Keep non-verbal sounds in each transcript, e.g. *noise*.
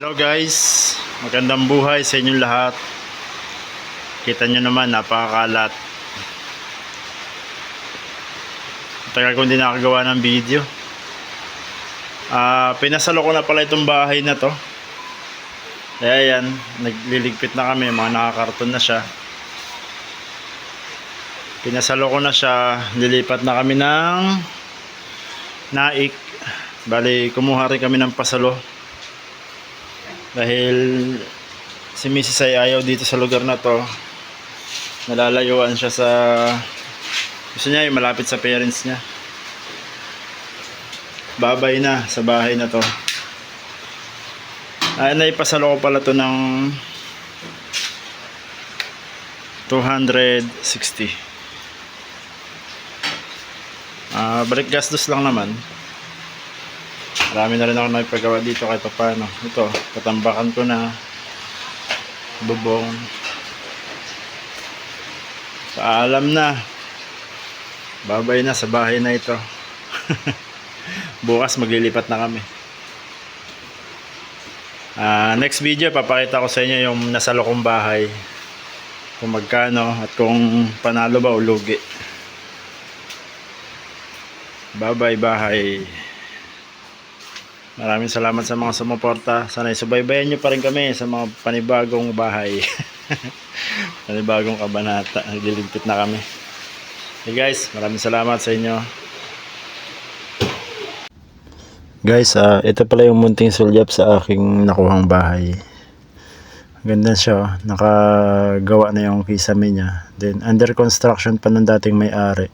Hello guys, magandang buhay sa inyong lahat. Kita nyo naman, napakakalat. Tagal ko hindi nakagawa ng video. Ah, pinasalo ko na pala itong bahay na to. Kaya yan, nagliligpit na kami, mga nakakarton na siya. Pinasalo ko na siya, lilipat na kami ng naik. Bali, kumuha rin kami ng pasalo dahil si Mrs. ay ayaw dito sa lugar na to. Nalalayuan siya sa gusto niya yung malapit sa parents niya. Babay na sa bahay na to. Ay naipasalo ko pala to ng 260 ah balik gastos lang naman Marami na rin ako nagpagawa dito kahit papano. Ito, katambakan ko na bubong. Paalam na. Babay na sa bahay na ito. *laughs* Bukas maglilipat na kami. Ah, next video papakita ko sa inyo yung nasa lokong bahay. Kung magkano at kung panalo ba o lugi. Bye bye bahay. Maraming salamat sa mga sumuporta. Sana subaybayan nyo pa rin kami sa mga panibagong bahay. *laughs* panibagong kabanata. Naglilimpit na kami. Hey guys, maraming salamat sa inyo. Guys, ah, ito pala yung munting sulyap sa aking nakuhang bahay. Ganda siya. oh. Nakagawa na yung kisame niya. Then, under construction pa ng dating may-ari.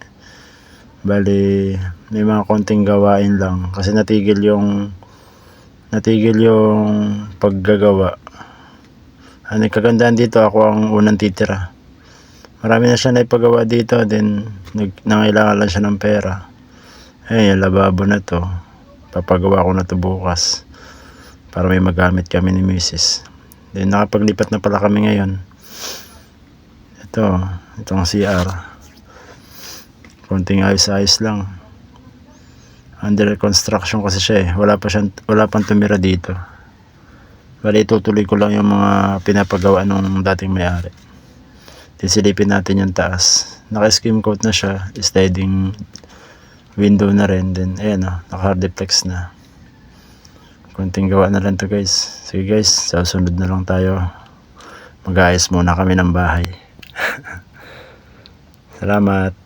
Bali, may mga konting gawain lang. Kasi natigil yung natigil yung paggagawa. Ang nagkagandahan dito, ako ang unang titira. Marami na siya na ipagawa dito, then nag, nangailangan lang siya ng pera. Eh, yung lababo na to. Papagawa ko na to bukas. Para may magamit kami ni Mrs. Then nakapaglipat na pala kami ngayon. Ito, itong CR. Konting ayos-ayos lang under construction kasi siya eh. Wala pa siyang, wala pang tumira dito. Bali, itutuloy ko lang yung mga pinapagawa nung dating may-ari. Then silipin natin yung taas. Naka-skim coat na siya. Sliding window na rin. Then, ayan o. Naka-hardiplex na. Kunting gawa na lang to guys. Sige guys, sa sunod na lang tayo. Mag-aayos muna kami ng bahay. *laughs* Salamat.